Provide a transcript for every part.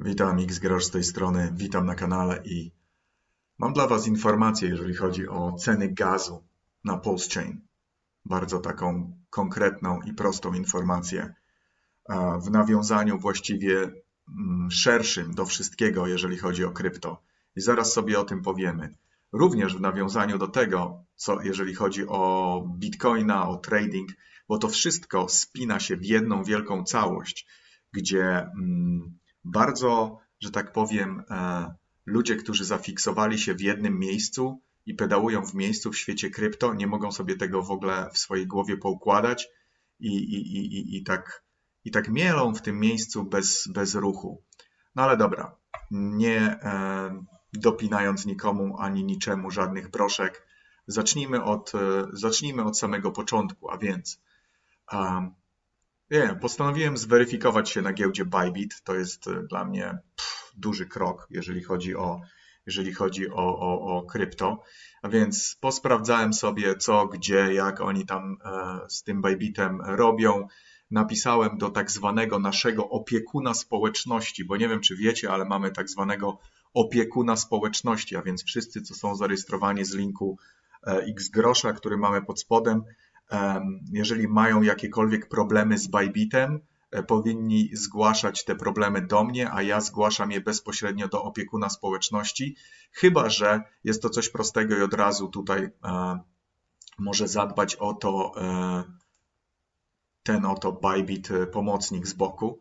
Witam, X Grosz z tej strony, witam na kanale i mam dla Was informację, jeżeli chodzi o ceny gazu na Chain. Bardzo taką konkretną i prostą informację w nawiązaniu właściwie mm, szerszym do wszystkiego, jeżeli chodzi o krypto. I zaraz sobie o tym powiemy. Również w nawiązaniu do tego, co jeżeli chodzi o Bitcoina, o trading, bo to wszystko spina się w jedną wielką całość, gdzie mm, bardzo, że tak powiem, e, ludzie, którzy zafiksowali się w jednym miejscu i pedałują w miejscu w świecie krypto, nie mogą sobie tego w ogóle w swojej głowie poukładać i, i, i, i, tak, i tak mielą w tym miejscu bez, bez ruchu. No ale dobra, nie e, dopinając nikomu ani niczemu żadnych proszek, zacznijmy od, e, zacznijmy od samego początku, a więc nie, postanowiłem zweryfikować się na giełdzie Bybit. To jest e, dla mnie pff, duży krok, jeżeli chodzi o, jeżeli chodzi o, o, o krypto. A więc posprawdzałem sobie co, gdzie, jak oni tam e, z tym Bybitem robią. Napisałem do tak zwanego naszego opiekuna społeczności, bo nie wiem, czy wiecie, ale mamy tak zwanego opiekuna społeczności, a więc wszyscy, co są zarejestrowani z linku e, X grosza, który mamy pod spodem, jeżeli mają jakiekolwiek problemy z Bybitem, e, powinni zgłaszać te problemy do mnie, a ja zgłaszam je bezpośrednio do opiekuna społeczności, chyba że jest to coś prostego i od razu tutaj e, może zadbać o to e, ten oto Bybit pomocnik z boku.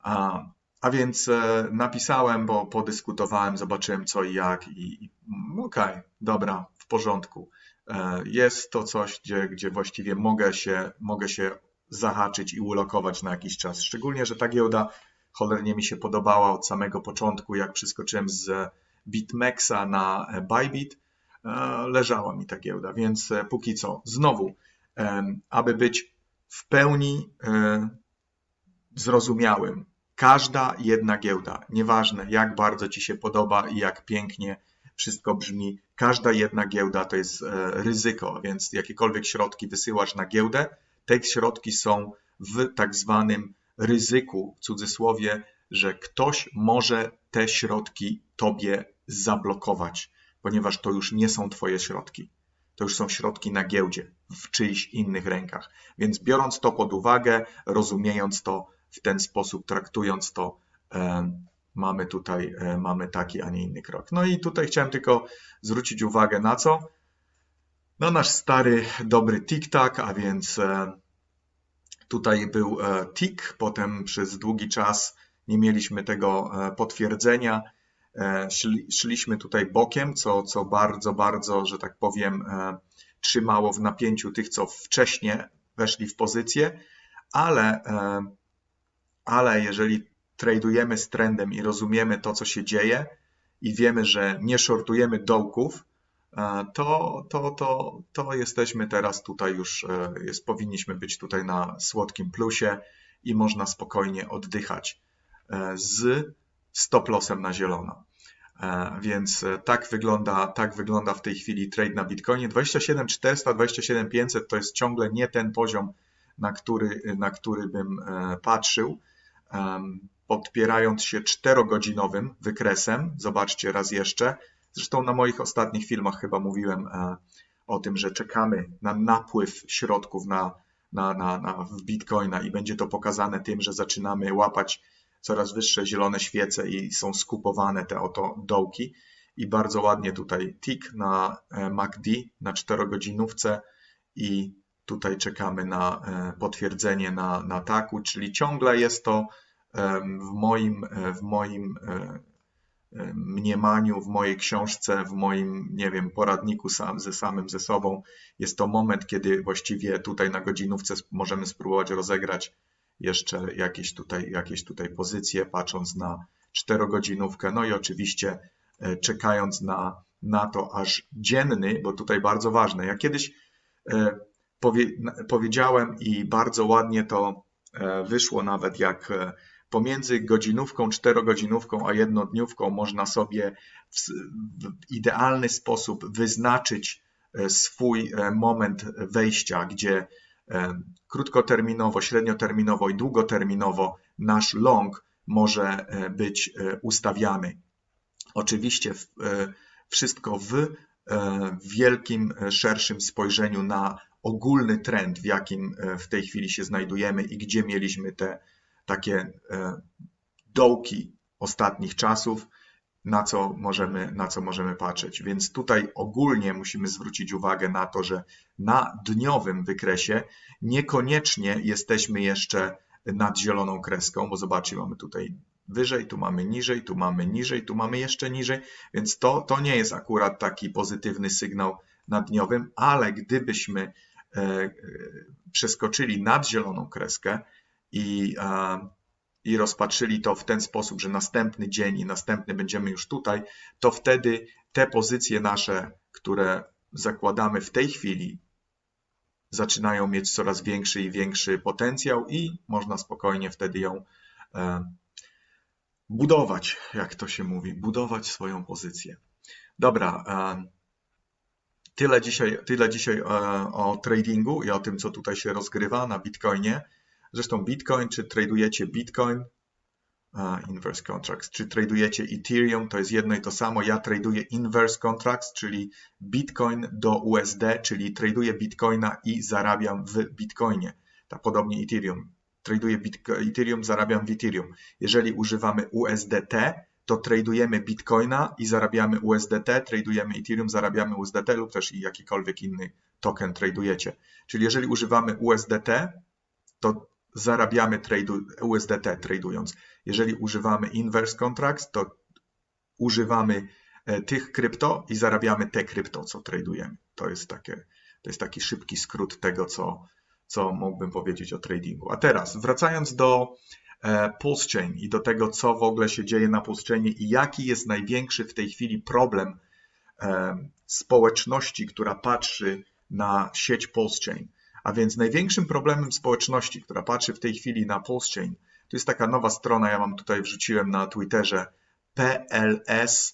A, więc napisałem, bo podyskutowałem, zobaczyłem co i jak i, i okej, okay, dobra, w porządku. E, jest to coś, gdzie, gdzie właściwie mogę się, mogę się zahaczyć i ulokować na jakiś czas. Szczególnie, że ta giełda cholernie mi się podobała od samego początku, jak przeskoczyłem z BitMEXa na Bybit, e, leżała mi ta giełda, więc e, póki co, znowu, aby być w pełni zrozumiałym, każda jedna giełda, nieważne jak bardzo Ci się podoba i jak pięknie wszystko brzmi, każda jedna giełda to jest e, ryzyko, więc jakiekolwiek środki wysyłasz na giełdę, te środki są w tak zwanym ryzyku, w cudzysłowie, że ktoś może te środki tobie zablokować, ponieważ to już nie są twoje środki. To już są środki na giełdzie, w czyichś innych rękach. Więc biorąc to pod uwagę, rozumiejąc to w ten sposób, traktując to, mamy tutaj e, mamy taki, a nie inny krok. No i tutaj chciałem tylko zwrócić uwagę na co? No nasz stary, dobry TikTok, a więc e, tutaj był e, tik, potem przez długi czas nie mieliśmy tego potwierdzenia. Szliśmy tutaj bokiem, co, co bardzo, bardzo, że tak powiem, trzymało w napięciu tych, co wcześniej weszli w pozycję, ale, ale jeżeli tradujemy z trendem i rozumiemy to, co się dzieje i wiemy, że nie shortujemy dołków, e, to, to, to, to jesteśmy teraz tutaj już, e, jest, powinniśmy być tutaj na słodkim plusie i można spokojnie oddychać e, z stop lossem na zielono. Więc tak wygląda, tak wygląda w tej chwili trade na Bitcoinie. 27400, 27500 to jest ciągle nie ten poziom, na który, na który bym patrzył podpierając się czterogodzinowym wykresem. Zobaczcie raz jeszcze. Zresztą na moich ostatnich filmach chyba mówiłem e, o tym, że czekamy na napływ środków na, na, na, na w Bitcoina i będzie to pokazane tym, że zaczynamy łapać coraz wyższe zielone świece i są skupowane te oto dołki. I bardzo ładnie tutaj tick na e, MACD na czterogodzinówce i tutaj czekamy na e, potwierdzenie na, na taku, czyli ciągle jest to w moim, e, w moim e, e, mniemaniu, w mojej książce, w moim, nie wiem, poradniku sam, ze samym ze sobą. Jest to moment, kiedy właściwie tutaj na godzinówce możemy spróbować rozegrać jeszcze jakieś tutaj, jakieś tutaj pozycje, patrząc na czterogodzinówkę, no i oczywiście czekając na, na to aż dzienny, bo tutaj bardzo ważne. Ja kiedyś powie, powiedziałem i bardzo ładnie to wyszło nawet, jak pomiędzy godzinówką, czterogodzinówką a jednodniówką można sobie w, idealny sposób wyznaczyć e, swój e, moment wejścia, gdzie e, krótkoterminowo, średnioterminowo i długoterminowo nasz long może być ustawiany. Oczywiście wszystko w wielkim, szerszym spojrzeniu na ogólny trend, w jakim w tej chwili się znajdujemy i gdzie mieliśmy te takie dołki ostatnich czasów, na co możemy, na co możemy patrzeć. Więc tutaj ogólnie musimy zwrócić uwagę na to, że na dniowym wykresie niekoniecznie jesteśmy jeszcze nad zieloną kreską, bo zobaczcie, mamy tutaj wyżej, tu mamy niżej, tu mamy niżej, tu mamy jeszcze niżej, więc to, to nie jest akurat taki pozytywny sygnał na dniowym, ale gdybyśmy e, e, przeskoczyli nad zieloną kreskę i i rozpatrzyli to w ten sposób, że następny dzień i następny będziemy już tutaj, to wtedy te pozycje nasze, które zakładamy w tej chwili, zaczynają mieć coraz większy i większy potencjał i można spokojnie wtedy ją e, budować, jak to się mówi, budować swoją pozycję. Dobra, e, tyle dzisiaj, tyle dzisiaj e, o tradingu i o tym, co tutaj się rozgrywa na Bitcoinie. Zresztą Bitcoin, czy tradujecie Bitcoin, inverse contracts, czy tradujecie Ethereum, to jest jedno i to samo. Ja traduję inverse contracts, czyli Bitcoin do USD, czyli traduję Bitcoina i zarabiam w Bitcoinie. Tak podobnie Ethereum. Traduję Ethereum, zarabiam w Ethereum. Jeżeli używamy USDT, to tradujemy Bitcoina i zarabiamy USDT, tradujemy Ethereum, zarabiamy USDT lub też jakikolwiek inny token tradujecie. Czyli jeżeli używamy USDT, to zarabiamy tradu, USDT tradując. Jeżeli używamy inverse contracts, to używamy e, tych krypto i zarabiamy te krypto, co tradujemy. To jest, takie, to jest taki szybki skrót tego, co, co mógłbym powiedzieć o tradingu. A teraz, wracając do e, Pulse Chain i do tego, co w ogóle się dzieje na Pulse Chainie i jaki jest największy w tej chwili problem e, społeczności, która patrzy na sieć Pulse Chain. A więc największym problemem społeczności, która patrzy w tej chwili na PulseChain, to jest taka nowa strona, ja wam tutaj wrzuciłem na Twitterze, plsburn.com.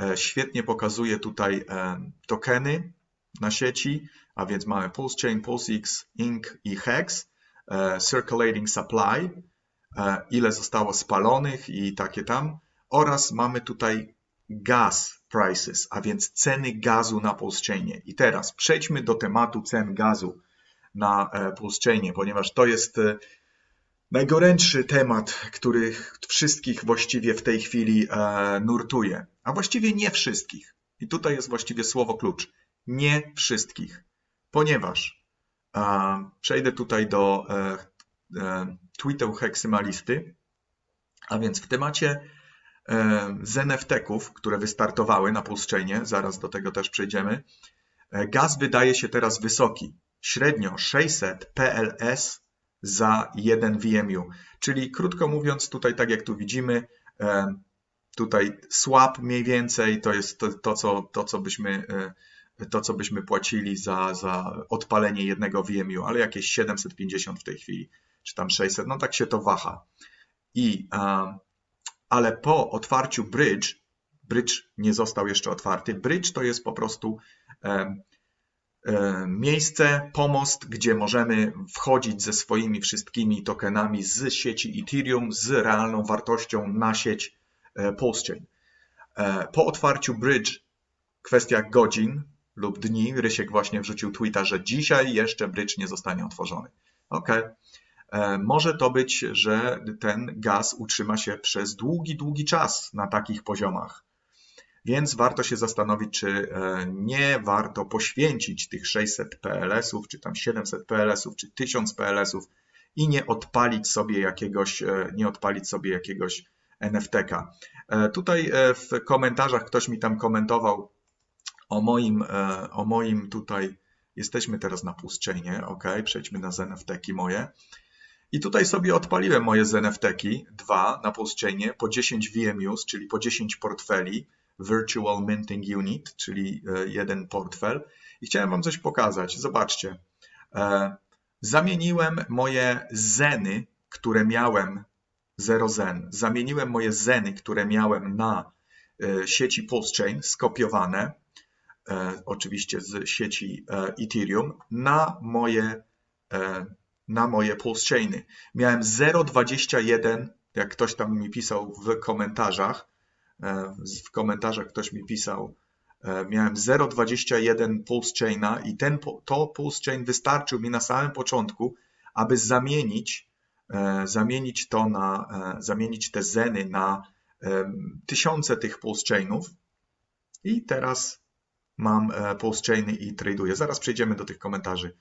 E, świetnie pokazuje tutaj e, tokeny na sieci, a więc mamy PulseChain, PulseX, Inc. i Hex, e, Circulating Supply, ile zostało spalonych i takie tam, oraz mamy tutaj gas prices, a więc ceny gazu na PulseChainie. I teraz przejdźmy do tematu cen gazu na e, PulseChainie, ponieważ to jest e, najgorętszy temat, który wszystkich właściwie w tej chwili e, nurtuje. A właściwie nie wszystkich. I tutaj jest właściwie słowo klucz. Nie wszystkich. Ponieważ przejdę tutaj do tweetu heksymalisty, a więc w temacie z NFT-ków, które wystartowały na PulseChainie, zaraz do tego też przejdziemy, e, gaz wydaje się teraz wysoki. Średnio 600 PLS za 1 VMU. Czyli krótko mówiąc, tutaj tak jak tu widzimy, e, tutaj swap mniej więcej to jest to, to, co, to, co, byśmy, to co byśmy płacili za, za odpalenie jednego VMU, ale jakieś 750 w tej chwili, czy tam 600, no tak się to waha. I ale po otwarciu bridge, bridge nie został jeszcze otwarty, bridge to jest po prostu e, e, miejsce, pomost, gdzie możemy wchodzić ze swoimi wszystkimi tokenami z sieci Ethereum z realną wartością na sieć e, PulseChain. Po otwarciu bridge, kwestia godzin lub dni, Rysiek właśnie wrzucił tweeta, że dzisiaj jeszcze bridge nie zostanie otworzony. Ok, E, może to być, że ten gaz utrzyma się przez długi, długi czas na takich poziomach. Więc warto się zastanowić, czy e, nie warto poświęcić tych 600 PLS-ów, czy tam 700 PLS-ów, czy 1000 PLS-ów i nie odpalić sobie jakiegoś, e, nie odpalić sobie jakiegoś NFT-ka. Tutaj w komentarzach ktoś mi tam komentował o moim, o moim tutaj, jesteśmy teraz na pustczenie, ok, przejdźmy na NFT-ki moje. I tutaj sobie odpaliłem moje z NFT-ki, dwa na PulseChainie, po 10 VMUs, czyli po 10 portfeli, Virtual Minting Unit, czyli e, jeden portfel. I chciałem Wam coś pokazać. Zobaczcie. E, zamieniłem moje zeny, które miałem, 0 zen, zamieniłem moje zeny, które miałem na e, sieci PulseChain, skopiowane, oczywiście z sieci Ethereum, na moje na moje pulse chainy. Miałem 0,21, jak ktoś tam mi pisał w komentarzach, e, w komentarzach ktoś mi pisał, e, miałem 0,21 pulse chaina i ten, to pulse chain wystarczył mi na samym początku, aby zamienić, e, zamienić to na, zamienić te zeny na tysiące tych pulse chainów i teraz mam pulse chainy i traduję. Zaraz przejdziemy do tych komentarzy.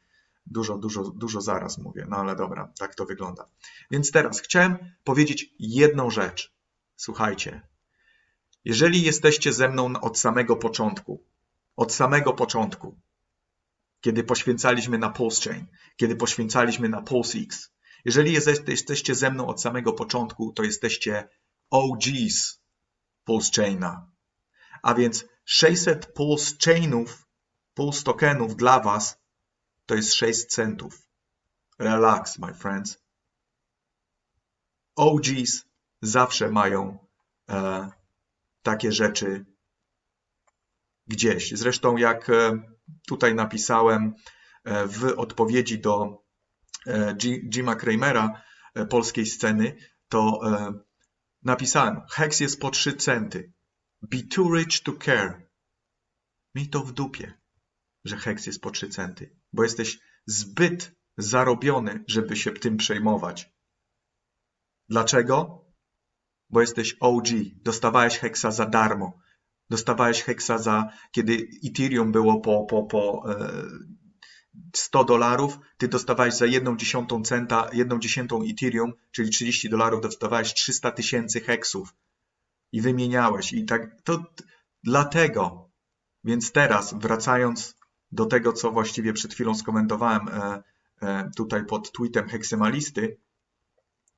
Dużo, dużo, dużo zaraz mówię, no ale dobra, tak to wygląda. Więc teraz chciałem powiedzieć jedną rzecz. Słuchajcie, jeżeli jesteście ze mną od samego początku, od samego początku, kiedy poświęcaliśmy na Pulse Chain, kiedy poświęcaliśmy na Pulse X, jeżeli jesteście ze mną od samego początku, to jesteście OGs Pulse Chaina. A więc 600 Pulse Chainów, Pulse tokenów dla Was to jest 6 centów. Relax, my friends. OGs zawsze mają e, takie rzeczy gdzieś. Zresztą, jak e, tutaj napisałem e, w odpowiedzi do Jima Kramera e, polskiej sceny, to napisałem: Hex jest po 3 centy. Be too rich to care. Mi to w dupie, że Hex jest po 3 centy bo jesteś zbyt zarobiony, żeby się tym przejmować. Dlaczego? Bo jesteś OG. Dostawałeś heksa za darmo. Dostawałeś heksa za, kiedy Ethereum było po, po, po 100 e, dolarów, ty dostawałeś za jedną dziesiątą centa, jedną dziesiątą Ethereum, czyli 30 dolarów, dostawałeś 300 tysięcy heksów i wymieniałeś. I tak to dlatego. Więc teraz, wracając do tego, co właściwie przed chwilą skomentowałem e, e, tutaj pod tweetem heksymalisty,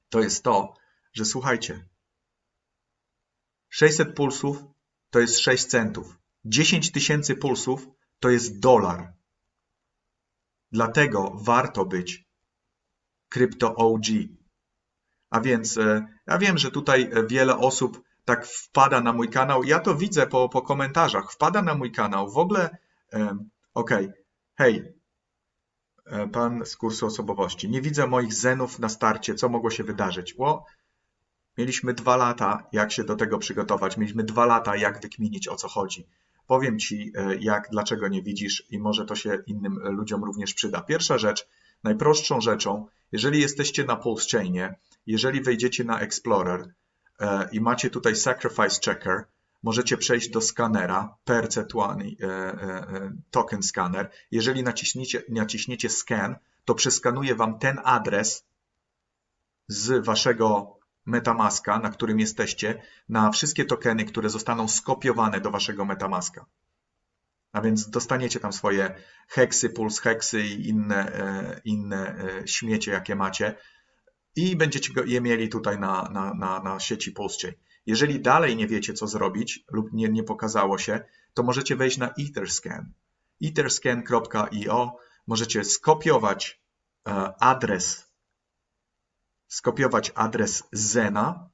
to jest to, że słuchajcie, 600 pulsów to jest 6 centów. 10 tysięcy pulsów to jest dolar. Dlatego warto być krypto OG. A więc e, ja wiem, że tutaj wiele osób tak wpada na mój kanał. Ja to widzę po, po komentarzach. Wpada na mój kanał. W ogóle Okay. Hej, e, pan z kursu osobowości. Nie widzę moich zenów na starcie. Co mogło się wydarzyć? Bo mieliśmy dwa lata, jak się do tego przygotować. Mieliśmy dwa lata, jak wykminić, o co chodzi. Powiem ci, e, jak, dlaczego nie widzisz i może to się innym ludziom również przyda. Pierwsza rzecz, najprostszą rzeczą, jeżeli jesteście na Pulse Chainie, jeżeli wejdziecie na Explorer e, i macie tutaj Sacrifice Checker, możecie przejść do skanera PRC20 e, e, Token Scanner. Jeżeli naciśniecie, naciśniecie scan, to przeskanuje Wam ten adres z Waszego Metamaska, na którym jesteście, na wszystkie tokeny, które zostaną skopiowane do Waszego Metamaska. A więc dostaniecie tam swoje heksy, puls heksy i inne, e, inne śmiecie, jakie macie i będziecie je mieli tutaj na, na, na, na sieci PulseChain. Jeżeli dalej nie wiecie, co zrobić lub nie, nie pokazało się, to możecie wejść na Etherscan. etherscan.io możecie skopiować e, adres skopiować adres Zena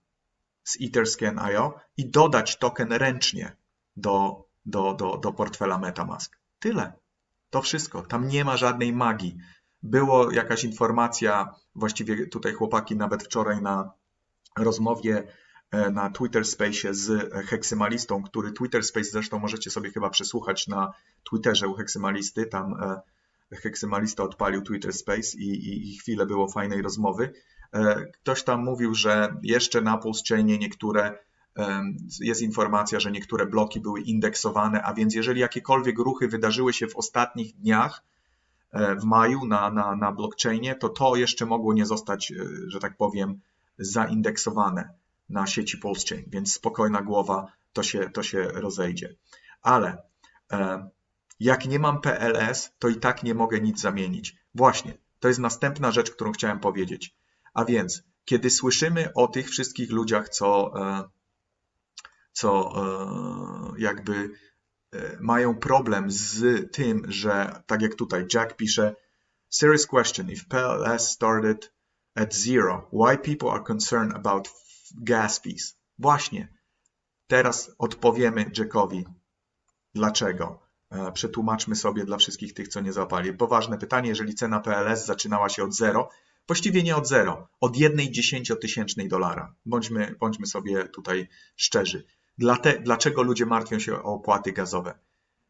z etherscan.io i dodać token ręcznie do, do, do, do portfela MetaMask. Tyle. To wszystko. Tam nie ma żadnej magii. Było jakaś informacja, właściwie tutaj chłopaki nawet wczoraj na rozmowie na Twitter Space z Heksymalistą, który Twitter Space zresztą możecie sobie chyba przesłuchać na Twitterze u Heksymalisty. Tam e, Heksymalista odpalił Twitter Space i, i, i chwilę było fajnej rozmowy. E, ktoś tam mówił, że jeszcze na Pulse Chainie niektóre jest informacja, że niektóre bloki były indeksowane, a więc jeżeli jakiekolwiek ruchy wydarzyły się w ostatnich dniach, w maju na, na, na blockchainie, to to jeszcze mogło nie zostać, że tak powiem, zaindeksowane na sieci PulseChain, więc spokojna głowa, to się, to się rozejdzie. Ale e, jak nie mam PLS, to i tak nie mogę nic zamienić. Właśnie, to jest następna rzecz, którą chciałem powiedzieć. A więc, kiedy słyszymy o tych wszystkich ludziach, co, e, co e, jakby mają problem z tym, że tak jak tutaj Jack pisze, serious question, if PLS started at zero, why people are concerned about gas fees. Właśnie. Teraz odpowiemy Jackowi, dlaczego. E, przetłumaczmy sobie dla wszystkich tych, co nie załapali. Poważne pytanie, jeżeli cena PLS zaczynała się od zero, Właściwie nie od zero, od jednej dziesięciotysięcznej dolara. Bądźmy, bądźmy sobie tutaj szczerzy. Dlate, dlaczego ludzie martwią się o opłaty gazowe?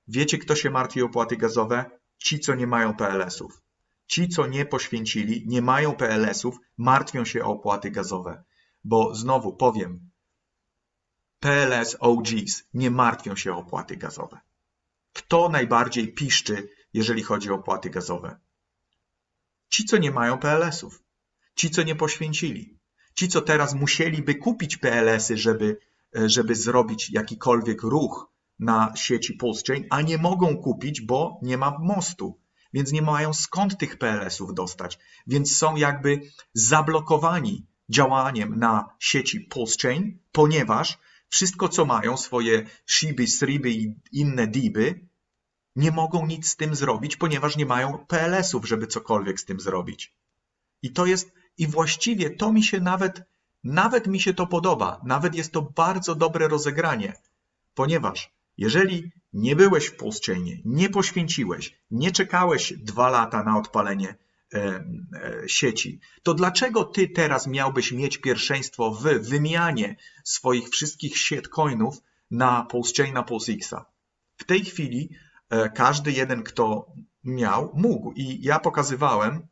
Wiecie, kto się martwi o opłaty gazowe? Ci, co nie mają PLS-ów. Ci, co nie poświęcili, nie mają PLS-ów, martwią się o opłaty gazowe. Bo znowu powiem, PLS OGs nie martwią się o opłaty gazowe. Kto najbardziej piszczy, jeżeli chodzi o opłaty gazowe? Ci, co nie mają PLS-ów. Ci, co nie poświęcili. Ci, co teraz musieliby kupić PLS-y, żeby, żeby zrobić jakikolwiek ruch na sieci PulseChain, a nie mogą kupić, bo nie ma mostu. Więc nie mają skąd tych PLS-ów dostać. Więc są jakby zablokowani działaniem na sieci PulseChain, ponieważ wszystko, co mają, swoje Shiby, Sriby i inne Diby, nie mogą nic z tym zrobić, ponieważ nie mają PLS-ów, żeby cokolwiek z tym zrobić. I to jest, i właściwie to mi się nawet, nawet mi się to podoba, nawet jest to bardzo dobre rozegranie, ponieważ jeżeli nie byłeś w PulseChainie, nie poświęciłeś, nie czekałeś dwa lata na odpalenie sieci, to dlaczego ty teraz miałbyś mieć pierwszeństwo w wymianie swoich wszystkich shitcoinów na PulseChain, na PulseXa? W tej chwili e, każdy jeden, kto miał, mógł. I ja pokazywałem,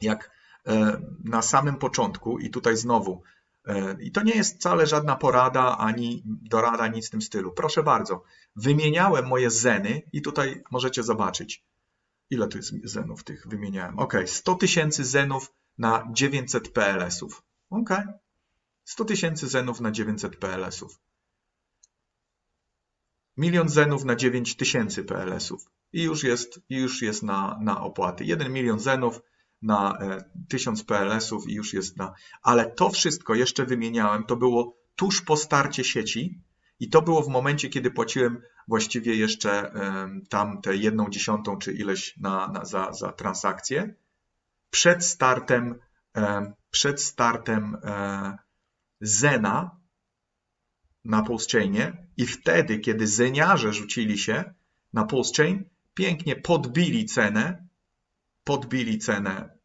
jak e, na samym początku, i tutaj znowu, e, i to nie jest wcale żadna porada ani dorada, nic w tym stylu. Proszę bardzo, wymieniałem moje zeny i tutaj możecie zobaczyć, ile tu jest zenów tych wymieniałem. Ok, 100 tysięcy zenów na 900 PLS-ów. Ok, 100 tysięcy zenów na 900 PLS-ów. Milion zenów na 9 tysięcy PLS-ów. I już jest, już jest na, na opłaty. 1 milion zenów na e, 1000 PLS-ów i już jest na. Ale to wszystko jeszcze wymieniałem, to było tuż po starcie sieci i to było w momencie, kiedy płaciłem właściwie jeszcze tam tę jedną dziesiątą czy ileś na, na, za, za transakcję. Przed startem, przed startem e, Zena na PulseChainie i wtedy, kiedy zeniarze rzucili się na PulseChain, pięknie podbili cenę, podbili cenę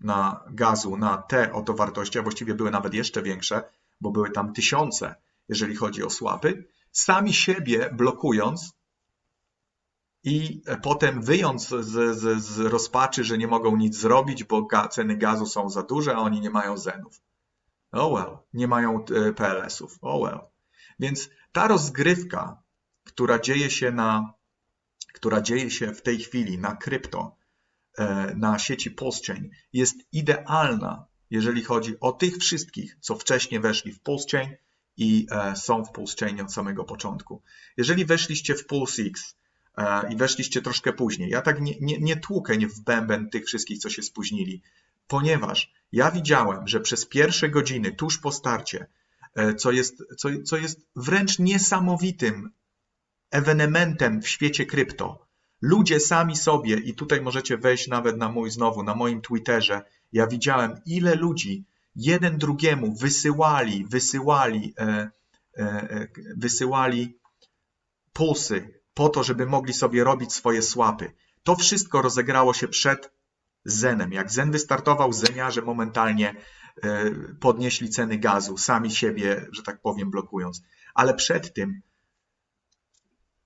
na gazu na te oto wartości, a właściwie były nawet jeszcze większe, bo były tam tysiące, jeżeli chodzi o słapy, sami siebie blokując i potem wyjąc z, z, z rozpaczy, że nie mogą nic zrobić, bo ga, ceny gazu są za duże, a oni nie mają zenów. Oh well, nie mają e, PLS-ów. Oh well. Więc ta rozgrywka, która dzieje się na, która dzieje się w tej chwili na krypto, e, na sieci PulseChain, jest idealna, jeżeli chodzi o tych wszystkich, co wcześniej weszli w PulseChain i e, są w PulseChainie od samego początku. Jeżeli weszliście w PulseX e, i weszliście troszkę później, ja tak nie, nie, nie tłukę nie w bęben tych wszystkich, co się spóźnili, ponieważ ja widziałem, że przez pierwsze godziny tuż po starcie co jest, co, co jest wręcz niesamowitym ewenementem w świecie krypto. Ludzie sami sobie, i tutaj możecie wejść nawet na mój znowu, na moim Twitterze, ja widziałem, ile ludzi jeden drugiemu wysyłali, wysyłali, e, e, wysyłali pulsy po to, żeby mogli sobie robić swoje słapy. To wszystko rozegrało się przed Zenem. Jak Zen wystartował, Zeniarze momentalnie podnieśli ceny gazu, sami siebie, że tak powiem, blokując. Ale przed tym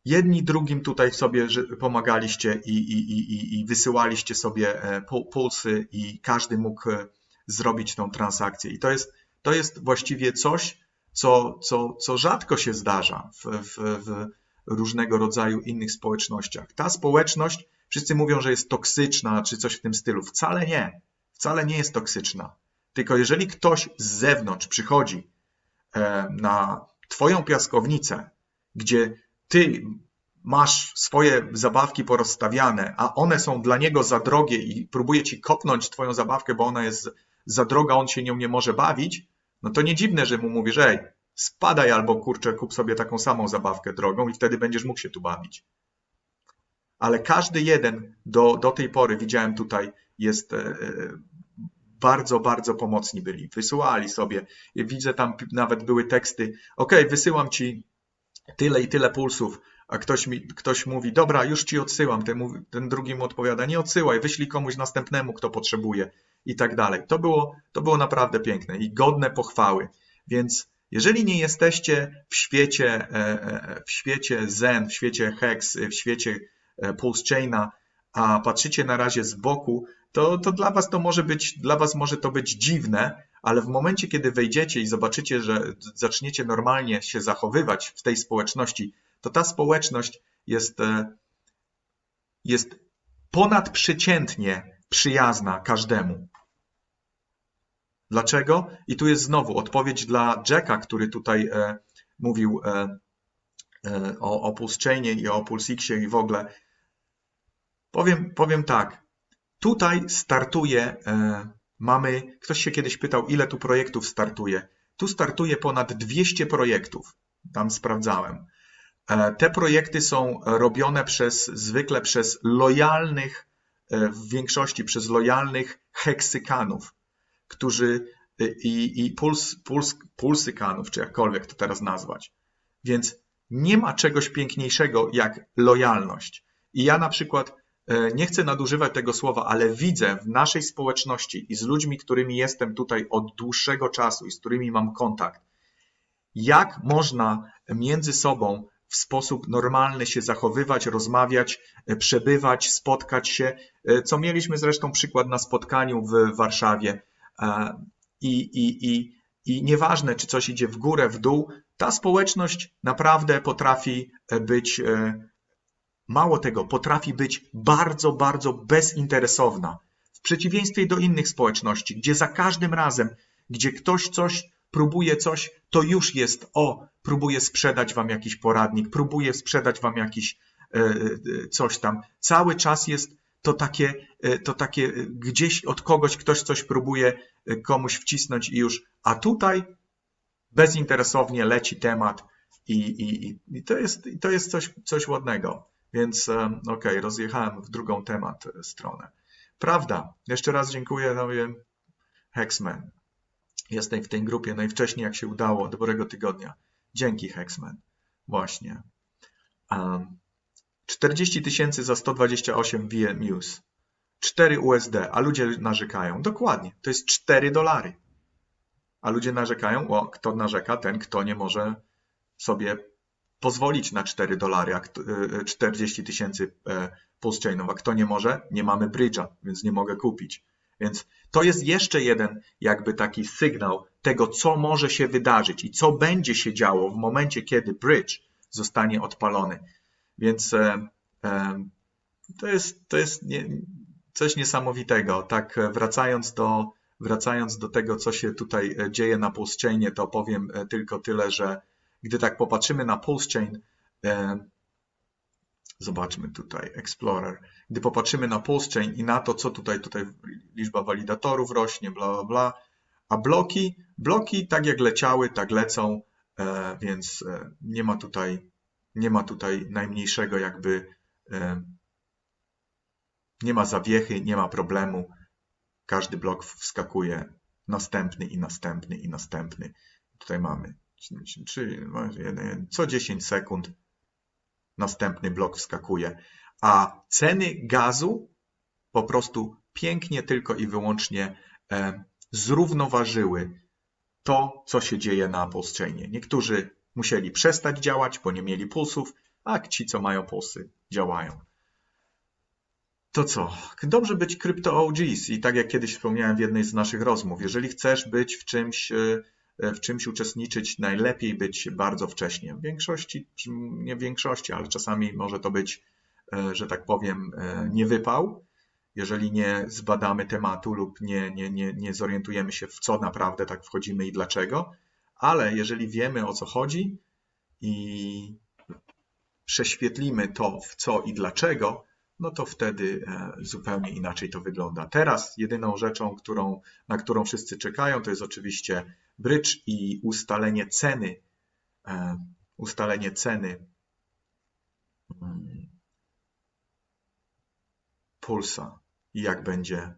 jedni drugim tutaj sobie pomagaliście i, i, i, i wysyłaliście sobie pulsy i każdy mógł zrobić tą transakcję. I to jest, to jest właściwie coś, co, co, co rzadko się zdarza w, w, w różnego rodzaju innych społecznościach. Ta społeczność, wszyscy mówią, że jest toksyczna czy coś w tym stylu. Wcale nie. Wcale nie jest toksyczna. Tylko jeżeli ktoś z zewnątrz przychodzi e, na Twoją piaskownicę, gdzie Ty masz swoje zabawki porozstawiane, a one są dla niego za drogie i próbuje Ci kopnąć Twoją zabawkę, bo ona jest za droga, on się nią nie może bawić, no to nie dziwne, że mu mówisz, ej, spadaj albo kurczę, kup sobie taką samą zabawkę drogą i wtedy będziesz mógł się tu bawić. Ale każdy jeden do, do tej pory, widziałem tutaj, jest e, bardzo, bardzo pomocni byli. Wysyłali sobie. Widzę tam nawet były teksty. OK, wysyłam ci tyle i tyle pulsów. A ktoś, mi, ktoś mówi, dobra, już ci odsyłam, ten, ten drugi mu odpowiada, nie odsyłaj, wyślij komuś następnemu, kto potrzebuje i tak dalej. To było, to było naprawdę piękne i godne pochwały. Więc jeżeli nie jesteście w świecie, e, e, w świecie Zen, w świecie Hex, w świecie e, Pulse Chaina, a patrzycie na razie z boku, to, to dla was to może być, dla was może to być dziwne, ale w momencie, kiedy wejdziecie i zobaczycie, że zaczniecie normalnie się zachowywać w tej społeczności, to ta społeczność jest, jest ponadprzeciętnie przyjazna każdemu. Dlaczego? I tu jest znowu odpowiedź dla Jacka, który tutaj e, mówił e, e, o, o Pulse Chainie i o Pulse Xie i w ogóle. Powiem, powiem tak. Tutaj startuje, e, mamy, ktoś się kiedyś pytał, ile tu projektów startuje. Tu startuje ponad 200 projektów. Tam sprawdzałem. E, te projekty są robione przez, zwykle przez lojalnych, e, w większości przez lojalnych heksykanów którzy y, i, i puls, puls, pulsykanów, czy jakkolwiek to teraz nazwać. Więc nie ma czegoś piękniejszego jak lojalność. I ja na przykład e, nie chcę nadużywać tego słowa, ale widzę w naszej społeczności i z ludźmi, którymi jestem tutaj od dłuższego czasu i z którymi mam kontakt, jak można między sobą w sposób normalny się zachowywać, rozmawiać, e, przebywać, spotkać się, e, co mieliśmy zresztą przykład na spotkaniu w Warszawie i, i, i, i nieważne, czy coś idzie w górę, w dół, ta społeczność naprawdę potrafi e, być, e, mało tego, potrafi być bardzo, bardzo bezinteresowna. W przeciwieństwie do innych społeczności, gdzie za każdym razem, gdzie ktoś coś próbuje coś, to już jest, o, próbuje sprzedać wam jakiś poradnik, próbuje sprzedać wam jakiś e, coś tam. Cały czas jest to takie, e, to takie e, gdzieś od kogoś ktoś coś próbuje e, komuś wcisnąć i już, a tutaj bezinteresownie leci temat i, i, i to jest, to jest coś, coś ładnego. Więc okej, okay, rozjechałem w drugą temat stronę. Prawda, jeszcze raz dziękuję Tobie, Hexman. Jestem w tej grupie najwcześniej, jak się udało. Dobrego tygodnia. Dzięki, Hexman. Właśnie. Um, 40 tysięcy za 128 VMUs. 4 USD, a ludzie narzekają. Dokładnie, to jest 4 dolary. A ludzie narzekają, o, kto narzeka? Ten, kto nie może sobie pozwolić na 4 dolary, a 40 tysięcy e, pulse a kto nie może? Nie mamy bridge'a, więc nie mogę kupić. Więc to jest jeszcze jeden jakby taki sygnał tego, co może się wydarzyć i co będzie się działo w momencie, kiedy bridge zostanie odpalony. Więc e, e, to jest, to jest nie, coś niesamowitego. Tak e, wracając do, wracając do tego, co się tutaj dzieje na PulseChainie, to powiem tylko tyle, że gdy tak popatrzymy na PulseChain, zobaczmy tutaj Explorer, gdy popatrzymy na PulseChain i na to, co tutaj, tutaj liczba walidatorów rośnie, bla, bla, bla, a bloki, bloki tak jak leciały, tak lecą, więc nie ma tutaj nie ma tutaj najmniejszego jakby, e, nie ma zawiechy, nie ma problemu. Każdy blok wskakuje następny i następny i następny. Tutaj mamy, czyli co 10 sekund następny blok wskakuje. A ceny gazu po prostu pięknie tylko i wyłącznie e, zrównoważyły to, co się dzieje na Apple Niektórzy musieli przestać działać, bo nie mieli pulsów, a ci, co mają pulsy, działają. To co? Dobrze być crypto OGs i tak jak kiedyś wspomniałem w jednej z naszych rozmów, jeżeli chcesz być w czymś, e, w czymś uczestniczyć, najlepiej być bardzo wcześnie. W większości, nie w większości, ale czasami może to być, e, że tak powiem, e, niewypał, jeżeli nie zbadamy tematu lub nie, nie, nie, nie zorientujemy się, w co naprawdę tak wchodzimy i dlaczego, ale jeżeli wiemy o co chodzi i prześwietlimy to, w co i dlaczego, no to wtedy e, zupełnie inaczej to wygląda. Teraz jedyną rzeczą, którą, na którą wszyscy czekają, to jest oczywiście brycz i ustalenie ceny, e, ustalenie ceny mm, pulsa i jak będzie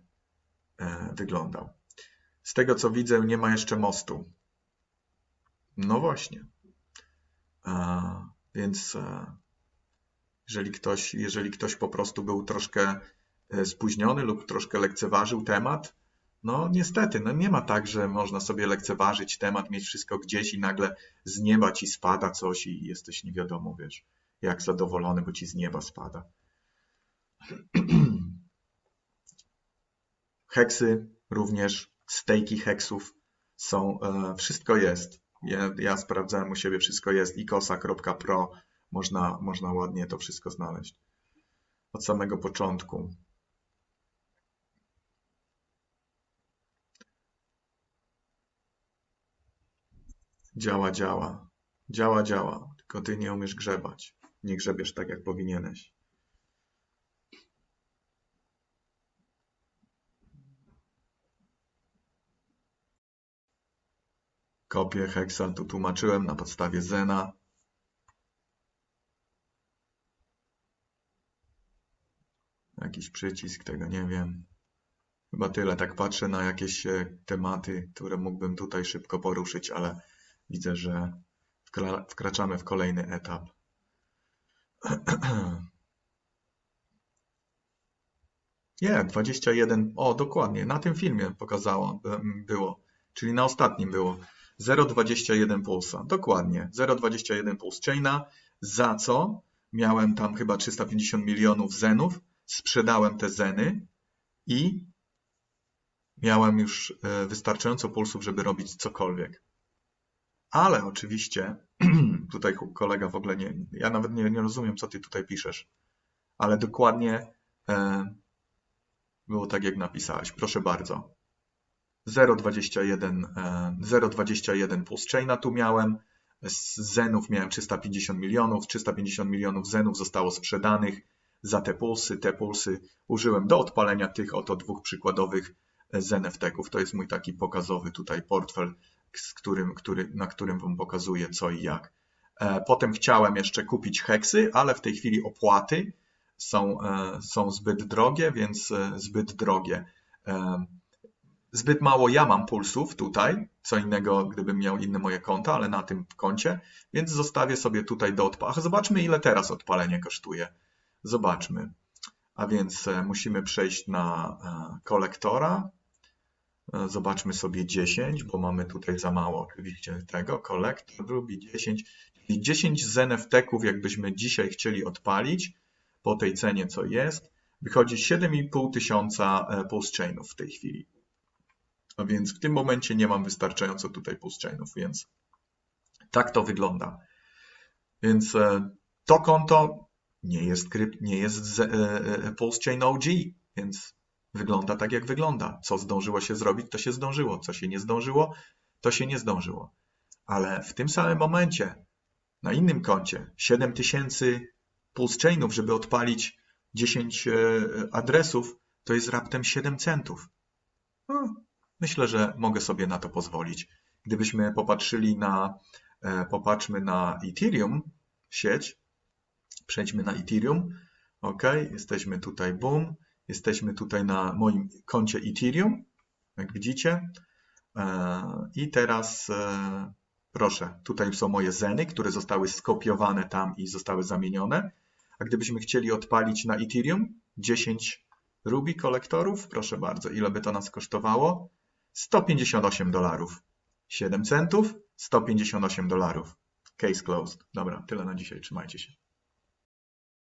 e, wyglądał. Z tego co widzę, nie ma jeszcze mostu. No właśnie. A, więc a, Jeżeli ktoś, jeżeli ktoś po prostu był troszkę e, spóźniony lub troszkę lekceważył temat, no niestety, no nie ma tak, że można sobie lekceważyć temat, mieć wszystko gdzieś i nagle z nieba ci spada coś i jesteś nie wiadomo, wiesz, jak zadowolony, bo ci z nieba spada. Heksy również, stejki heksów są, e, wszystko jest. Ja, ja sprawdzałem u siebie, wszystko jest. ikosa.pro można, można ładnie to wszystko znaleźć. Od samego początku. Działa, działa. Działa, działa. Tylko ty nie umiesz grzebać. Nie grzebiesz tak, jak powinieneś. Kopię heksa tu tłumaczyłem na podstawie Zena. Jakiś przycisk, tego nie wiem. Chyba tyle. Tak patrzę na jakieś e, tematy, które mógłbym tutaj szybko poruszyć, ale widzę, że wkra wkraczamy w kolejny etap. Nie, 21. O, dokładnie. Na tym filmie pokazało, było. Czyli na ostatnim było. 0,21 pulsa. Dokładnie. 0,21 puls chaina. Za co? Miałem tam chyba 350 milionów zenów. Sprzedałem te zeny i miałem już e, wystarczająco pulsów, żeby robić cokolwiek. Ale oczywiście, tutaj kolega w ogóle nie, ja nawet nie, nie rozumiem, co ty tutaj piszesz, ale dokładnie e, było tak, jak napisałeś. Proszę bardzo. 0,21 0,21 puls chaina tu miałem. Z zenów miałem 350 milionów. 350 milionów zenów zostało sprzedanych za te pulsy. Te pulsy użyłem do odpalenia tych oto dwóch przykładowych ZNFT-ków. To jest mój taki pokazowy tutaj portfel, z którym, który, na którym Wam pokazuję co i jak. E, potem chciałem jeszcze kupić heksy, ale w tej chwili opłaty są, e, są zbyt drogie, więc e, zbyt drogie. Zbyt mało ja mam pulsów tutaj, co innego gdybym miał inne moje konta, ale na tym koncie, więc zostawię sobie tutaj do odpalenia. Zobaczmy ile teraz odpalenie kosztuje. Zobaczmy. A więc musimy przejść na kolektora. Zobaczmy sobie 10, bo mamy tutaj za mało oczywiście tego. Kolektor lubi 10. I 10 z NFT-ków, jakbyśmy dzisiaj chcieli odpalić po tej cenie, co jest, wychodzi 7,5 tysiąca e, pulse chainów w tej chwili. A więc w tym momencie nie mam wystarczająco tutaj pulse chainów, więc tak to wygląda. Więc e, to konto nie jest, krypt, nie jest e, pulse chain OG, więc wygląda tak, jak wygląda. Co zdążyło się zrobić, to się zdążyło. Co się nie zdążyło, to się nie zdążyło. Ale w tym samym momencie na innym koncie 7000 pulse chainów, żeby odpalić 10 e, adresów, to jest raptem 7 centów. No, myślę, że mogę sobie na to pozwolić. Gdybyśmy popatrzyli na, e, popatrzmy na Ethereum sieć, przejdźmy na Ethereum, ok, jesteśmy tutaj, boom, Jesteśmy tutaj na moim koncie Ethereum, jak widzicie. E, I teraz e, proszę, tutaj są moje zeny, które zostały skopiowane tam i zostały zamienione. A gdybyśmy chcieli odpalić na Ethereum 10 Ruby kolektorów, proszę bardzo, ile by to nas kosztowało? 158 dolarów. 7 centów, 158 dolarów. Case closed. Dobra, tyle na dzisiaj. Trzymajcie się.